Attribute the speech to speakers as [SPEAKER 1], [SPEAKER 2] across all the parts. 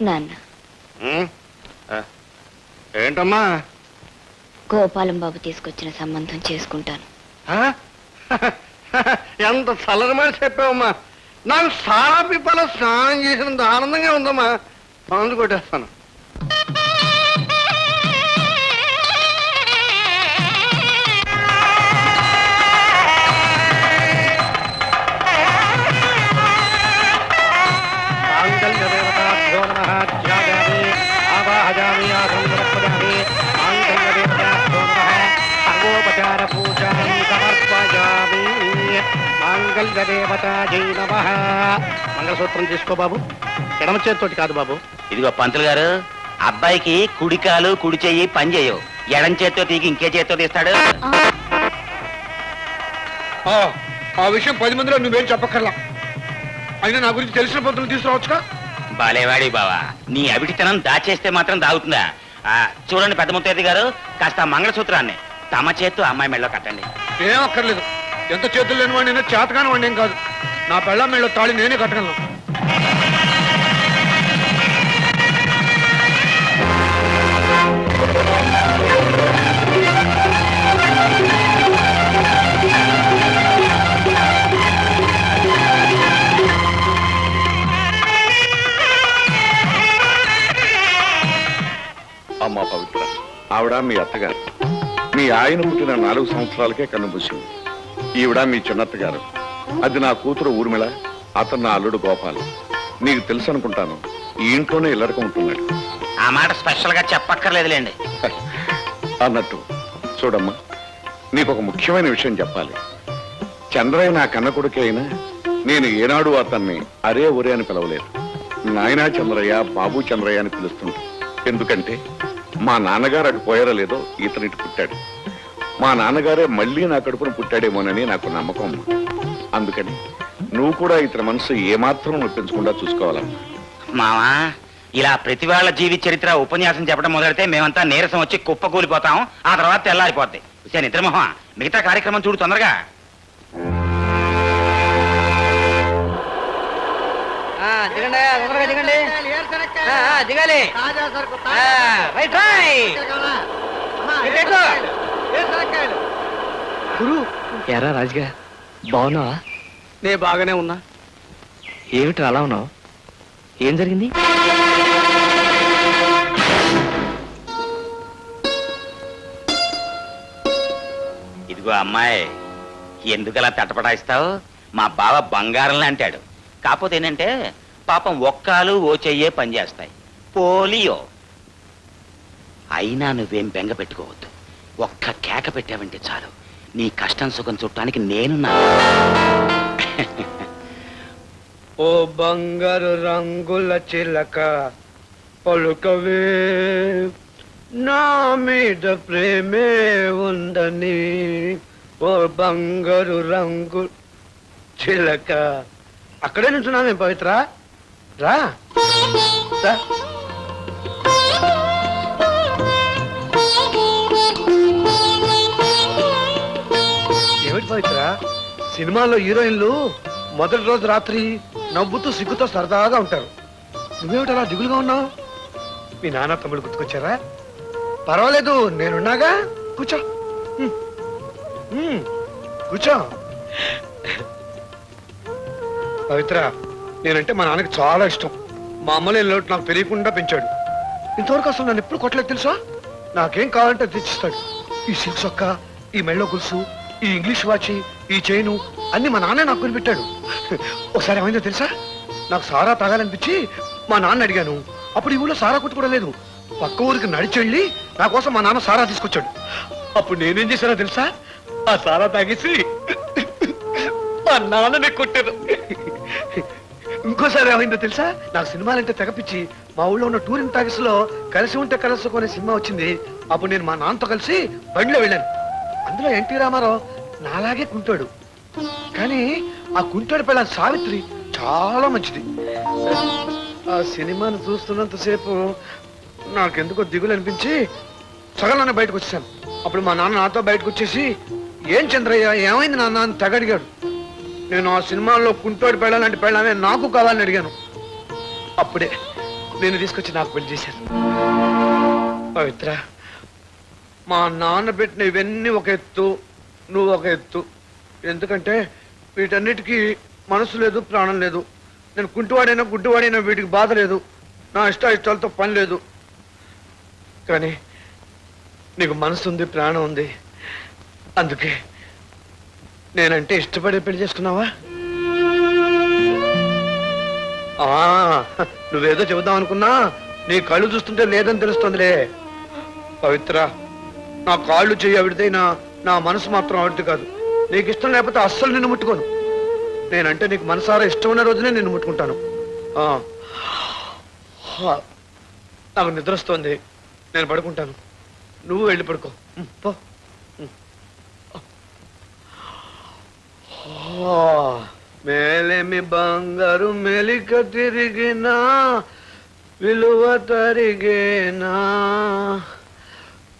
[SPEAKER 1] నాన్న.
[SPEAKER 2] ఏంటమ్మా?
[SPEAKER 1] గోపాలం బాబు తీసుకొచ్చిన సంబంధం చేసుకుంటాను.
[SPEAKER 2] ఎంత చల్లరమని చెప్పావమ్మా. నాకు చాలా పిప్పల స్నానం చేసినంత ఆనందంగా ఉందమ్మా. పనులు కొట్టేస్తాను. మాంగళ్యదేవతాజై నమః మంగళసూత్రం తీసుకో బాబు। ఎడమ చేతితోటి కాదు బాబు.
[SPEAKER 3] ఇదిగో పంతులు గారు అబ్బాయికి కుడికాలు కుడి చెయ్యి పని చేయవు ఎడం చేత్తో తీగి ఇంకే చేత్తో తీస్తాడు.
[SPEAKER 2] ఆ విషయం పది మందిలో నువ్వేం చెప్పక్కర్లా. అయినా నా గురించి తెలిసిన పొద్దులు తీసుకురావచ్చుగా?
[SPEAKER 3] బాలేవాడి బావా. నీ అవిటితనం దాచేస్తే మాత్రం దాగుతుందా? ఆ, చూడండి పెద్ద ముత్తేది గారు కాస్త ఆ మంగళసూత్రాన్ని. తమ చేత్తో అమ్మాయి మెడలో కట్టండి.
[SPEAKER 2] ఏం అక్కర్లేదు. ఎంత చేతులు లేని వాడిని చేతకాని వాడిని ఏం కాదు. నా పెళ్ళ మెళ్ళో తాళి నేనే కట్టగలను.
[SPEAKER 4] ఆవిడ మీ అత్తగారు. మీ ఆయన పుట్టిన నాలుగు సంవత్సరాలకే కన్నుబూసింది ఈవిడ మీ చిన్నత్తగారు. అది నా కూతురు ఊర్మిళ అతను నా అల్లుడు గోపాల్. నీకు తెలుసు అనుకుంటాను ఈ ఇంట్లోనే ఇల్లరకం ఉంటున్నాడు.
[SPEAKER 3] ఆ మాట స్పెషల్గా చెప్పక్కర్లేదులేండి.
[SPEAKER 4] అన్నట్టు చూడమ్మా నీకు ఒక ముఖ్యమైన విషయం చెప్పాలి. చంద్రయ్య నా కన్న కొడుకే అయినా నేను ఏనాడు అతన్ని అరే ఒరే అని పిలవలేదు. నాయనా చంద్రయ్య బాబు చంద్రయ్య అని పిలుస్తుంటా ఎందుకంటే మా నాన్నగారు అటు పోయారో లేదో ఇతనిటి పుట్టాడు. మా నాన్నగారే మళ్ళీ నా కడుపును పుట్టాడేమోనని నాకు నమ్మకం. అందుకని నువ్వు కూడా ఇతని మనసు ఏమాత్రం నొప్పించకుండా చూసుకోవాలమ్మా
[SPEAKER 3] మావా ఇలా ప్రతి వాళ్ళ జీవి చరిత్ర ఉపన్యాసం చెప్పడం మొదలెడితే మేమంతా నీరసం వచ్చి కుప్పకూలిపోతాం. ఆ తర్వాత తెల్లారిపోద్ది. సరే నిద్రమోహం. మిగతా కార్యక్రమం చూడు తొందరగా.
[SPEAKER 5] దిగండి దిగండి. దిగాలి. రైట్.
[SPEAKER 6] గురు ఎరా రాజుగా బాగున్నావా?
[SPEAKER 2] నే బాగానే ఉన్నా.
[SPEAKER 6] ఏమిటి అలా ఉన్నావు? ఏం జరిగింది?
[SPEAKER 3] ఇదిగో అమ్మాయి ఎందుకలా తటపటాయిస్తావు? మా బావ బంగారం అంటాడు. కాకపోతే ఏంటంటే పాపం ఒక్కాలు ఓ చెయ్యే పనిచేస్తాయి పోలియో. అయినా నువ్వేం బెంగ పెట్టుకోవద్దు. ఒక్క కేక పెట్టావంటే చాలు. నీ కష్టం సుఖం చుట్టానికి నేను
[SPEAKER 2] ఓ బంగారు రంగుల చిలక పలుకవే నా మీద ప్రేమే ఉందని. ఓ బంగారు రంగు చిలక అక్కడే నుంచున్నామే పవిత్ర. రా. రా. ఏమిటి పవిత్ర? సినిమాల్లో హీరోయిన్లు మొదటి రోజు రాత్రి నవ్వుతూ సిగ్గుతో సరదాగా ఉంటారు. నువ్వేమిటి అలా దిగులుగా ఉన్నావు? మీ నాన్న తమ్ముడు గుర్తుకొచ్చారా? పర్వాలేదు నేనున్నాగా. కూర్చో. కూర్చో. పవిత్ర నేనంటే మా నాన్నకి చాలా ఇష్టం. మా అమ్మలే లోటు నాకు తెలియకుండా పెంచాడు. ఇంతవరకు అసలు నన్ను ఎప్పుడు కొట్టలేదు తెలుసా? నాకేం కావాలంటే తెచ్చిస్తాడు. ఈ సిల్క్ సొక్క ఈ మెళ్ళో గులుసు ఈ ఇంగ్లీష్ వాచి ఈ చైను అన్ని మా నాన్నే నాకు కొనిపెట్టాడు. ఒకసారి ఏమైందో తెలుసా? నాకు సారా తాగాలనిపించి మా నాన్న అడిగాను. అప్పుడు ఈ ఊళ్ళో సారా కొట్టు కూడా లేదు. పక్క ఊరికి నడిచి వెళ్ళి నా కోసం మా నాన్న సారా తీసుకొచ్చాడు. అప్పుడు నేనేం చేశానో తెలుసా? ఆ సారా తాగేసి మా నాన్ననే కొట్టాను. ఇంకోసారి ఏమైందో తెలుసా? నాకు సినిమాలంటే తెగపిచ్చి మా ఊళ్ళో ఉన్న టూరింగ్ టాకీస్లో కలిసి ఉంటే కలుసుకునే సినిమా వచ్చింది. అప్పుడు నేను మా నాన్నతో కలిసి బండిలో వెళ్ళాను. అందులో ఎన్టీ రామారావు నాలాగే కుంటాడు. కానీ ఆ కుంటాడు పిల్ల సావిత్రి చాలా మంచిది. ఆ సినిమాను చూస్తున్నంతసేపు నాకెందుకో దిగులు అనిపించి సగలనే బయటకు వచ్చాను అప్పుడు మా నాన్న నాతో బయటకు వచ్చేసి ఏం చంద్రయ్య ఏమైంది నాన్న? అని తెగ అడిగాడు. నేను ఆ సినిమాలో కుంటోడి పెళ్ళాలంటే పెళ్ళామే నాకు కావాలని అడిగాను. అప్పుడే నేను తీసుకొచ్చి నాకు పెళ్ళి చేశాను పవిత్ర మా నాన్న పెట్టిన ఇవన్నీ ఒక ఎత్తు నువ్వు ఒక ఎత్తు. ఎందుకంటే వీటన్నిటికీ మనసు లేదు ప్రాణం లేదు. నేను కుంటివాడైనా గుడ్డివాడైనా వీటికి బాధ లేదు. నా ఇష్ట ఇష్టాలతో పని లేదు. కానీ నీకు మనసు ఉంది ప్రాణం ఉంది. అందుకే నేనంటే ఇష్టపడి పెళ్ళి చేసుకున్నావా? నువ్వేదో చెబుదాం అనుకున్నా నీ కళ్ళు చూస్తుంటే లేదని తెలుస్తుందిలే. పవిత్ర నా కాళ్ళు చెయ్యి ఆవిడదైనా నా మనసు మాత్రం ఆవిడది కాదు. నీకు ఇష్టం లేకపోతే అస్సలు నిన్ను ముట్టుకోను. నేనంటే నీకు మనసారా ఇష్టం ఉన్న రోజునే నిన్ను ముట్టుకుంటాను. నాకు నిద్ర వస్తుంది. నేను పడుకుంటాను. నువ్వు వెళ్ళి పడుకో. పో ఉమ్. ఆ. మేలేమి బంగారు మెలిక తిరిగినా విలువ తరిగేనా?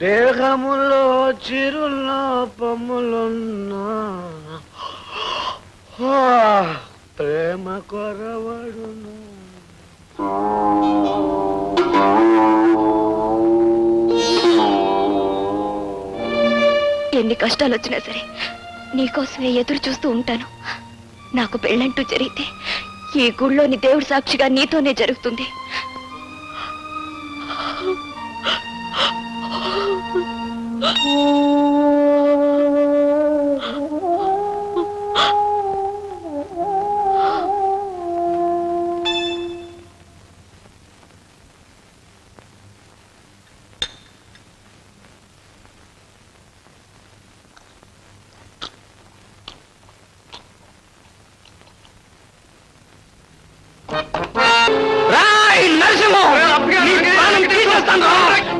[SPEAKER 2] దేహములో చిరులోపములున్నా? ఆ, ప్రేమ కొరవడును.
[SPEAKER 1] ఎన్ని కష్టాలు వచ్చినా సరే నీకోసమే ఎదురు చూస్తూ ఉంటాను. నాకు పెళ్ళంటూ జరిగితే ఈ గుళ్ళోని దేవుడి సాక్షిగా నీతోనే జరుగుతుంది.
[SPEAKER 6] Oh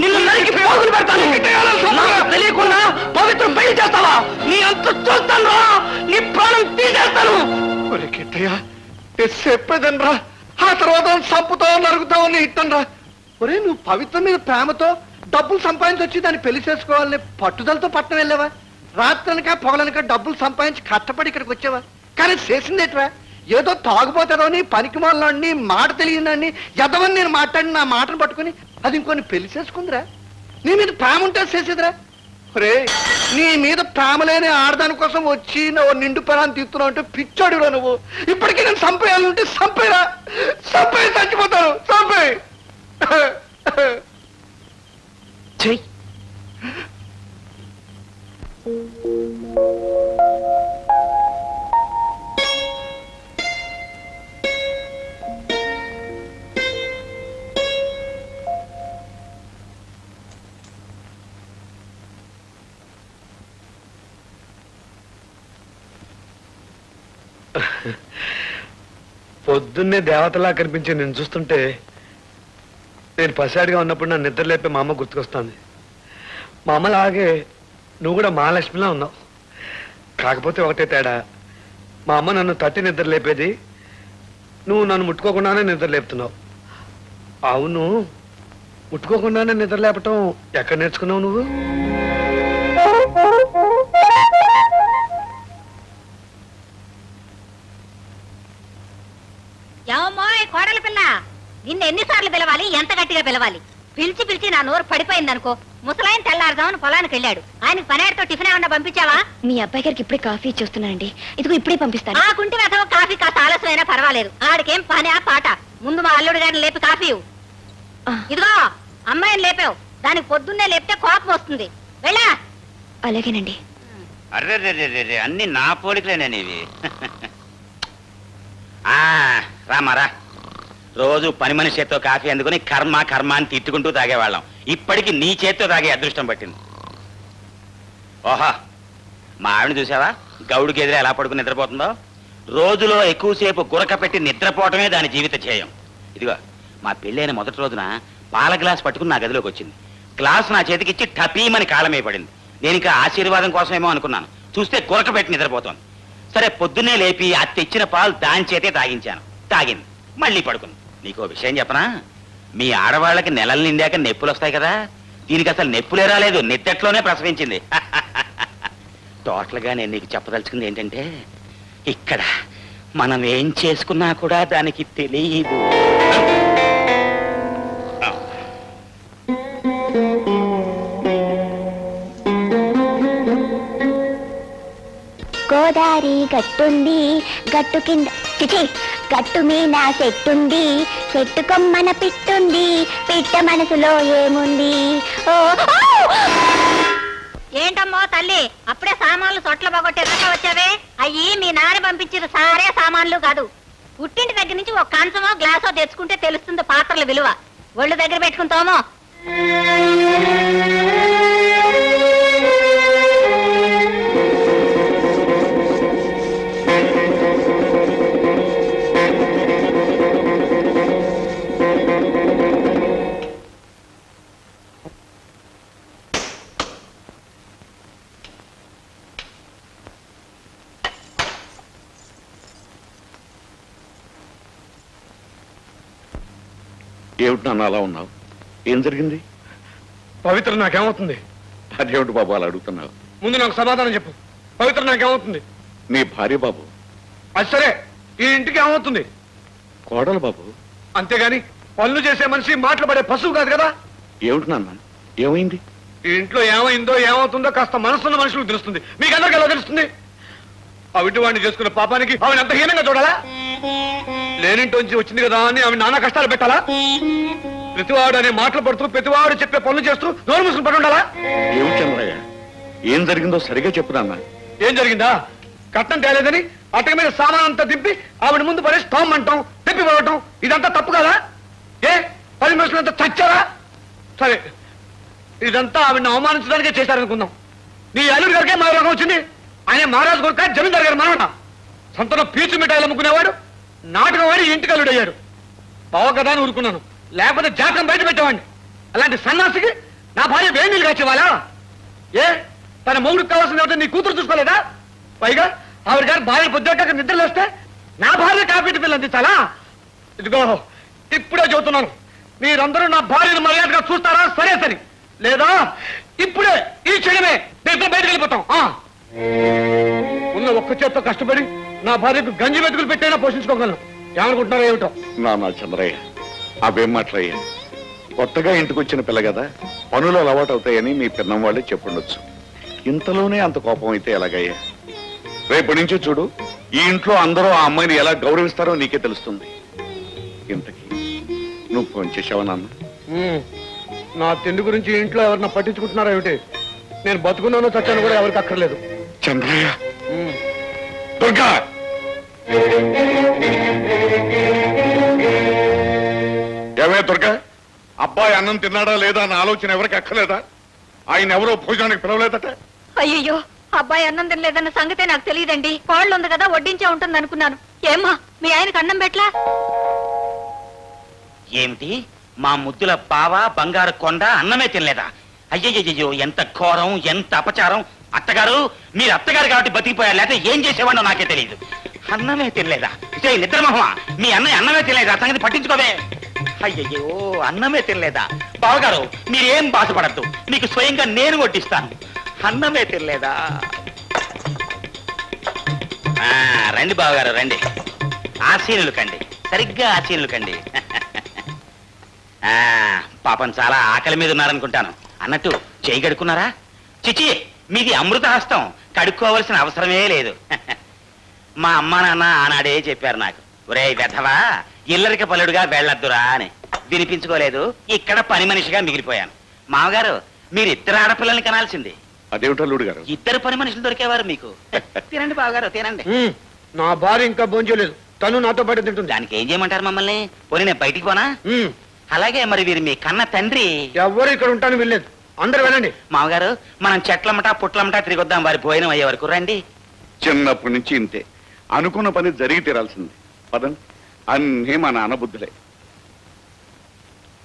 [SPEAKER 6] నిన్ను నరికి పోగులు పెడతాను. తెలియకుండా పవిత్ర పెళ్ళి చేస్తావా? నీ అంత చూస్తాను రా. నీ ప్రాణం తీసేస్తాను.
[SPEAKER 2] ఒరే కిట్టయ్య చెప్పేదనరా ఆ తర్వాత చంపుతావు నరుగుతావు నీ ఇట్టనరా ఒరే నువ్వు పవిత్రం మీద ప్రేమతో డబ్బులు సంపాదించి వచ్చి దాన్ని పెళ్ళి చేసుకోవాలని పట్టుదలతో పట్టణం వెళ్ళావా? రాత్రనక పొగలనక డబ్బులు సంపాదించి కష్టపడి ఇక్కడికి వచ్చావా? కానీ చేసిందేట్రా ఏదో తాగుపోతాడని పనికి వాళ్ళని మాట తెలియదని ఎదవని నేను మాట్లాడి నా మాటను పట్టుకుని అది ఇంకొని పెళ్ళి చేసుకుందిరా. నీ మీద ప్రేమంటే చేసేదిరా. రే నీ మీద ప్రేమ లేని ఆడదాని కోసం వచ్చి నువ్వు నిండు పరాన్ని తీస్తున్నావు అంటే పిచ్చాడురా నువ్వు. ఇప్పటికీ నేను సంపేయాలంటే సంపేరా సంపే చచ్చిపోతాను. సంపే
[SPEAKER 6] చెయ్యి
[SPEAKER 2] పొద్దున్నే దేవతలా కనిపించి నేను చూస్తుంటే నేను పసివాడిగా ఉన్నప్పుడు నన్ను నిద్ర లేపే మా అమ్మ గుర్తుకొస్తుంది. మా అమ్మలాగే నువ్వు కూడా మహాలక్ష్మిలా ఉన్నావు. కాకపోతే ఒకటే తేడా మా అమ్మ నన్ను తట్టి నిద్ర లేపేది నువ్వు నన్ను ముట్టుకోకుండానే నిద్ర లేపుతున్నావు. అవును ముట్టుకోకుండానే నిద్ర లేపటం ఎక్కడ నేర్చుకున్నావు నువ్వు?
[SPEAKER 7] ఏమోయ్ కోడల పిల్ల. నిన్ను ఎన్నిసార్లు పిలవాలి ఎంత గట్టిగా పిలవాలి? పిలిచి పిలిచి నా నోరు పడిపోయింది అనుకో ముసలాయన తెల్లారుదామని పొలానికి వెళ్ళాడు. ఆయనకి పనేడుతో టిఫిన్ ఏమన్నా పంపించావా?
[SPEAKER 1] మీ అబ్బాయి గారికి ఇప్పుడే కాఫీ ఇచ్చి వస్తున్నానండి. ఇదిగో ఇప్పుడే పంపిస్తాను.
[SPEAKER 7] ఆ కుంటి వెధవ కాఫీ కాస్త ఆలస్యమైనా పర్వాలేదు. ఆడికేం పని ఆ పాట? ముందు మా అల్లుడు గారిని లేపి కాఫీ ఇవ్వు.
[SPEAKER 1] ఆ,
[SPEAKER 7] ఇదిగో అమ్మాయిని లేపావు. దానికి పొద్దున్నే లేపితే కోపం వస్తుంది. వెళ్ళా.
[SPEAKER 1] అలాగేనండి.
[SPEAKER 3] అర్రే అన్ని నా పోలికలేనేవి రామారా. రోజు పని మనిషి చేత్తో కాఫీ అందుకుని కర్మ కర్మ అని తిట్టుకుంటూ తాగేవాళ్ళం. ఇప్పటికి నీ చేత్తో తాగే అదృష్టం పట్టింది. ఓహా మా ఆవిడ చూసావా? గౌడికి ఎదురు ఎలా పడుకుని నిద్రపోతుందో? రోజులో ఎక్కువసేపు గురక పెట్టి నిద్రపోవటమే దాని జీవిత ధ్యేయం. ఇదిగో మా పెళ్ళైన మొదటి రోజున పాల గ్లాస్ పట్టుకుని నా గదిలోకి వచ్చింది. గ్లాస్ నా చేతికిచ్చి టపీమని కాలమే పడింది. నేను ఇంకా ఆశీర్వాదం కోసమేమో అనుకున్నాను. చూస్తే గురక పెట్టి నిద్రపోతాను సరే పొద్దున్నే లేపి ఆ తెచ్చిన పాలు దాని చేతే తాగించాను. తాగింది. మళ్ళీ పడుకుంది. నీకో విషయం చెప్పనా? మీ ఆడవాళ్ళకి నెలలు నిండాక నొప్పులు వస్తాయి కదా? దీనికి అసలు నెప్పులే రాలేదు. నెత్తట్లోనే ప్రసవించింది. టోటల్గా నేను నీకు చెప్పదలుచుకుంది ఏంటంటే ఇక్కడ మనం ఏం చేసుకున్నా కూడా దానికి తెలియదు
[SPEAKER 1] గోదారి గట్టుంది గట్టు కింద గట్టు మీన చెట్టుంది చెట్టు కొమ్మన పిట్టుంది పిట్ట మనసులో ఏముంది? ఓ
[SPEAKER 7] ఏంటమ్మో తల్లి అప్పుడే సామాన్లు సొట్ల పోగొట్టే దాకా వచ్చావే? అయ్యి మీ నాన్న పంపించిన సారే సామాన్లు కాదు. పుట్టింటి దగ్గర నుంచి ఒక కంచమో గ్లాసో తెచ్చుకుంటే తెలుస్తుంది పాత్రల విలువ. ఒళ్ళు దగ్గర పెట్టుకుంటామో.
[SPEAKER 4] నాన్న అలా ఉన్నావు? ఏం జరిగింది?
[SPEAKER 2] పవిత్ర నాకేమవుతుంది?
[SPEAKER 4] అదేమిటి బాబు అలా అడుగుతున్నావు?
[SPEAKER 2] ముందు నాకు సమాధానం చెప్పు. పవిత్ర నాకేమవుతుంది?
[SPEAKER 4] నీ భార్య బాబు.
[SPEAKER 2] అది సరే ఈ ఇంటికి ఏమవుతుంది?
[SPEAKER 4] కోడలు బాబు.
[SPEAKER 2] అంతేగాని పనులు చేసే మనిషి మాటలు పడే పశువు కాదు కదా?
[SPEAKER 4] ఏమిటి నాన్న? ఏమైంది?
[SPEAKER 2] ఈ ఇంట్లో ఏమైందో ఏమవుతుందో కాస్త మనసున్న మనుషులకు తెలుస్తుంది. మీకు అందరికి ఎలా తెలుస్తుంది? అవిటి వాడిని చేసుకున్న పాపానికి ఆవిడ అంత హీనంగా చూడాలా? లేనింటోంచి వచ్చింది కదా అని ఆవిడ నానా కష్టాలు పెట్టాలా? ప్రతివాడు అనే మాటలు పడుతూ ప్రతివాడు చెప్పే పనులు చేస్తూ నోరు మూసుకుని పడి ఉండాలా?
[SPEAKER 4] ఏమిటి చంద్రయ్య? ఏం జరిగిందో సరిగా చెప్పు నాన్న.
[SPEAKER 2] ఏం జరిగిందా? కట్నం తేలేదని అటక మీద సామాన్ అంతా దింపి ఆవిడ ముందు పడేసి తోమ్మంటాం తిప్పి పోవటం ఇదంతా తప్పు కదా? ఏ? పది మనుషులంతా చచ్చారా? సరే ఇదంతా ఆవిడని అవమానించడానికే చేశారనుకుందాం. నీ అల్లుడి గారికే మా రోగం వచ్చింది. ఆయన మహారాజు కొడుక జమీందారు గారు మనవట సొంతలో పీచు మిఠాయిలు అమ్ముకునేవాడు నాటకం వాడి ఇంటికి అల్లుడు అయ్యాడు కదా అని ఊరుకున్నాను. లేకపోతే జాతకం బయట పెట్టేవాడిని. అలాంటి సన్నాసికి నా భార్య వేడి నీళ్ళు ఏ? తన మొగుడికి కావాల్సిన ఏమిటో నీ కూతురు చూసుకోలేదా? పైగా ఆవిడ గారు భార్య పొద్దుకాక నిద్రలు వస్తే నా భార్య కాపీ పిల్లలు అందించాలా? ఇదిగో ఇప్పుడే చెబుతున్నాను. మీరందరూ నా భార్యను మర్యాదగా చూస్తారా? సరే సరి. లేదా ఇప్పుడే ఈ క్షణమే నేను బయటకు వెళ్ళిపోతాం. ఆ. ఉన్న ఒక్క చేత్తో కష్టపడి నా భార్యకు గంజి వెతుకులు పెట్టైనా పోషించుకోగలను. ఏమనుకుంటున్నారో ఏమిటో?
[SPEAKER 4] నాన్న చంద్రయ్య అవేం మాట్లాయ్యా కొత్తగా ఇంటికి వచ్చిన పిల్ల కదా పనులు అలవాటు అవుతాయని మీ పిన్నం వాళ్ళే చెప్పుండొచ్చు. ఇంతలోనే అంత కోపం అయితే ఎలాగయ్యా? రేపటి నుంచి చూడు ఈ ఇంట్లో అందరూ ఆ అమ్మాయిని ఎలా గౌరవిస్తారో నీకే తెలుస్తుంది. ఇంతకీ నువ్వు ఫోన్ చేసావా నాన్న?
[SPEAKER 2] ఉమ్. నా తిండి గురించి ఇంట్లో ఎవరన్నా పట్టించుకుంటున్నారా ఏమిటి? నేను బతుకున్నానో చచ్చాను కూడా ఎవరికి అక్కర్లేదు.
[SPEAKER 4] చంద్రయ్య!
[SPEAKER 2] ఉమ్.
[SPEAKER 4] దుర్గా! ఏమే దుర్గా? అబ్బాయి అన్నం తిన్నాడా లేదా అన్న ఆలోచన ఎవరికి అక్కర్లేదా? ఆయన ఎవరో భోజనానికి పిలవలేదట.
[SPEAKER 7] అయ్యో అబ్బాయి అన్నం తినలేదన్న సంగతే నాకు తెలియదండి. కోళ్ళు ఉంది కదా వడ్డించే ఉంటుంది అనుకున్నాను ఏమ్మా మీ ఆయనకు అన్నం పెట్లా
[SPEAKER 3] ఏమిటి? మా ముద్దుల బావ బంగారు కొండ అన్నమే తినలేదా? అయ్యయ్యో ఎంత ఘోరం ఎంత అపచారం. అత్తగారు మీరు అత్తగారు కాబట్టి బతికిపోయారు లేకపోతే ఏం చేసేవాడో నాకే తెలియదు. అన్నమే తినలేదా? ఇదే నిద్రమహమా? మీ అన్నయ్య అన్నమే తినలేదా? సంగతి పట్టించుకోవే. అయ్యయ్యో అన్నమే తినలేదా? బావగారు మీరేం బాధపడద్దు. మీకు స్వయంగా నేను కొట్టిస్తాను అన్నమే తినలేదా? ఆ, రండి బావగారు రండి. ఆశీనులు కండి. సరిగ్గా ఆశీనులు కండి. ఆ, పాపం చాలా ఆకలి మీద ఉన్నారనుకుంటాను. అన్నట్టు చేయి కడుక్కున్నారా? చిచి మీది అమృత హస్తం కడుక్కోవలసిన అవసరమే లేదు. మా అమ్మ నాన్న ఆనాడే చెప్పారు నాకు. ఒరే వెధవా ఇల్లరిక పలుడుగా వెళ్ళొద్దురా అని. వినిపించుకోలేదు ఇక్కడ పని మనిషిగా మిగిలిపోయాను. మామగారు మీరు ఇద్దరు ఆడపిల్లల్ని కనాల్సింది.
[SPEAKER 4] అదేమిటో గారు
[SPEAKER 3] ఇద్దరు పని మనుషులు దొరికేవారు మీకు. తినండి బావగారు తినండి.
[SPEAKER 2] ఉమ్. నా భార్య ఇంకా భోంచలేదు తను నాతో పాటు తింటుంది.
[SPEAKER 3] దానికి ఏం చేయమంటారు మమ్మల్ని? పోనీ నేను బయటికి పోనా?
[SPEAKER 2] ఉమ్.
[SPEAKER 3] అలాగే మరి వీరు మీ కన్న తండ్రి.
[SPEAKER 2] ఎవ్వరు ఇక్కడ ఉంటాను వెళ్ళలేదు అందరు వెళ్ళండి.
[SPEAKER 3] మామగారు మనం చెట్లమటా పుట్లమటా తిరిగొద్దాం. వారి భోజనం అయ్యే వరకు రండి.
[SPEAKER 4] చిన్నప్పటి నుంచి ఇంతే. అనుకున్న పని జరిగి తీరాల్సింది. పదండి. అన్నీ మా నాన్న బుద్ధులే.